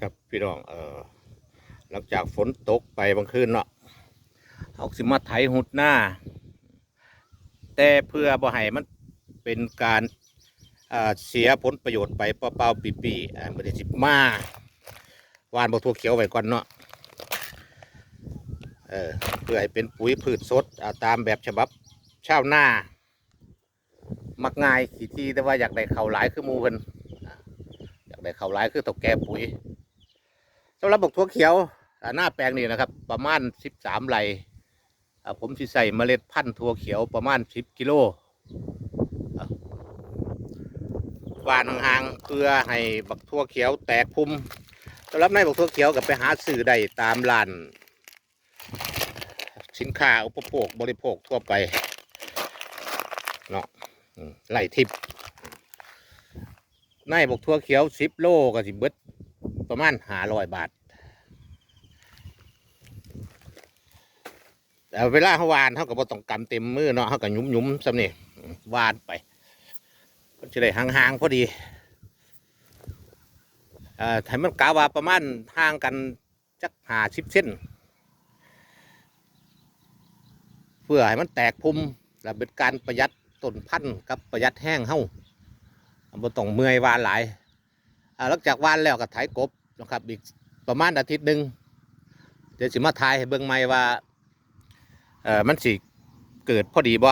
ครับพี่น้องเออหลังจากฝนตกไปบางคืนเนาะเอาสิมาไถหุดหน้า แต่เพื่อบ่ให้มันเป็นการเสียผลประโยชน์ไปเปล่าๆปีๆอ่าบ่ได้สิมาวานบ่ทั่วเขียวไว้ก่อนเนาะเออเพื่อให้เป็นปุ๋ยพืชสดาตามแบบฉบับชาวนามักง่ายขี่ที่แต่ว่าอยากได้เขาหลายคือมูเพิ่นอยากได้เขาหลายคือตกแก่ปุ๋ย สำหรับบกทั่วเขียวหน้าแปลงนี่นะครับ ประมาณสิบสามไร่ผมสิใส่เมล็ดพันธุ์ทั่วเขียวประมาณสิบกิโลหวานห่างๆเพื่อให้บักทั่วเขียวแตกพุ่มสำหรับในบักทั่วเขียวกับไปหาซื้อได้ตามร้าน สินค้าอุปโภคบริโภคทั่วไปเนาะไล่ทิพย์ในบกทั่วเขียวสิบโลก็สิบเบิด ประมาณหาร้อยบาทแต่เวลาเขาวานเขาก็บ่ต้องกำเต็มมือเนาะเขาก็ยุมยุมๆสำเนี่อืมวานไป ก็จะได้ห่างๆพอดีเอ่อให้มันกาว่าประมาณห่างกันจักหาสิบเส้น เพื่อให้มันแตกพุ่มและเป็นการประหยัดต้นพันธุ์กับประหยัดแห้งเฮ้าบ่ต้องเมื่อยวานหลายหลังจากวานแล้วก็ไถกบ นะครับ อีกประมาณอาทิตย์หนึ่งเดี๋ยวสิมาทายให้เบิ่งใหม่ว่าเออมันสิเกิดพอดีบ่